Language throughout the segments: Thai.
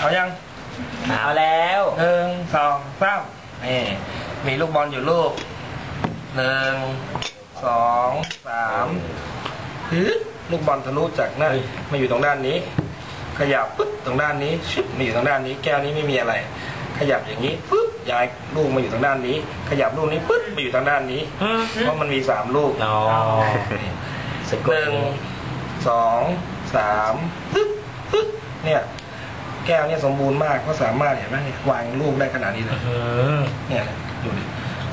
เอายังเอาแล้วหนึ่งสองสามนี่มีลูกบอลอยู่ลูกหนึ่งสองสามฮึดลูกบอลทะลุจากหน้ามาอยู่ตรงด้านนี้ ขยับปึ๊บตรงด้านนี้ชิบมาอยู่ตรงด้านนี้ แก้วนี้ไม่มีอะไร ขยับอย่างนี้ปึ๊บย้ายลูกมาอยู่ทางด้านนี้ ขยับลูกนี้ปึ๊บมาอยู่ทางด้านนี้เพราะมันมีสามลูกอ๋อนี่สกุหนึ่งสองสามปึ๊บปึ๊บเนี่ย แก้วเนี่ยสมบูรณ์มากก็สามารถเห็นไหมเนี่ยวางลูกได้ขนาดนี้เลยอืมเนี่ยดูดิ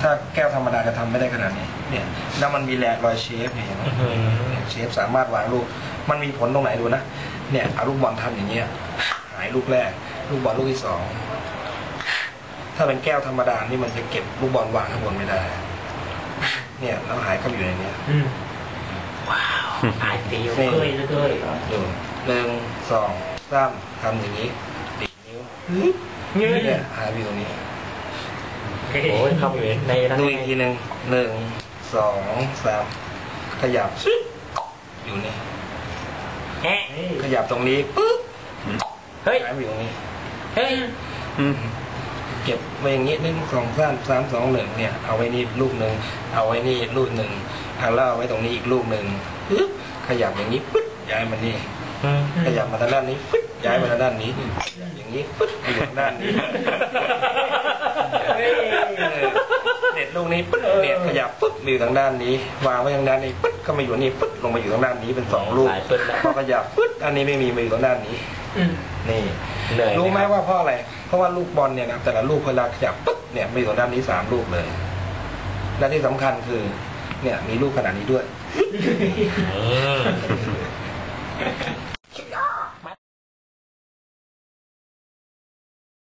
ถ้าแก้วธรรมดาจะทำไม่ได้ขนาดนี้ เนี่ย แล้วมันมีแหลกรอยเชฟเนี่ยเห็นไหมอืมเนี่ยเชฟสามารถวางลูก มันมีผลตรงไหนดูนะ เนี่ยเอาลูกบอลทำอย่างเงี้ย หายลูกแรก ลูกบอลลูกที่สอง ถ้าเป็นแก้วธรรมดานี่มันจะเก็บลูกบอลวางข้างบนไม่ได้ เนี่ยแล้วหายเข้าไปอยู่ในเนี้ยอืมว้าวอายเดียวเคยเลยดูหนึ่งสอง สามทำอย่างนี้ดีดนิ้วเงี้ยเนี่ยหายไปตรงนี้โอ้ยเข้าไปอยู่ในนั้นดูอีกทีหนึ่งหนึ่งสองสามขยับชึบอยู่นี่แฮะขยับตรงนี้ปึ๊บเฮ้ยหายไปอยู่ตรงนี้เฮ้ยเก็บไว้อย่างนี้หนึ่งสองสามสามสองหนึ่งเนี่ย เอาไว้นี่ลูกหนึ่งเอาไว้นี่ลูกหนึ่งเอาแล้วเอาไว้ตรงนี้อีกลูกหนึ่งปึ๊บขยับอย่างนี้ปึ๊บย้ายมานี่อืม ขยับมาทางด้านนี้ปึ๊บย้ายมาทางด้านนี้ขยับอย่างนี้ปึ๊บไปอยู่ทางด้านนี้เด็ดลูกนี้ปึ๊บเนี่ยขยับปึ๊บมาอยู่ทางด้านนี้ วางไว้ทางด้านนี้ปึ๊บก็มาอยู่นี่ปึ๊บลงมาอยู่ทางด้านนี้เป็นสองลูกหลายเปิ้ลแล้วพอขยับปึ๊บอันนี้ไม่มีมาอยู่ทางด้านนี้อืมนี่เหนื่อยรู้ไหมครับว่าเพราะอะไรเพราะว่าลูกบอลเนี่ยนะแต่ละลูกเวลาขยับปึ๊บเนี่ยมาอยู่ทางด้านนี้สามลูกเลย และที่สำคัญคือ เนี่ยมีลูกขนาดนี้ด้วยอืม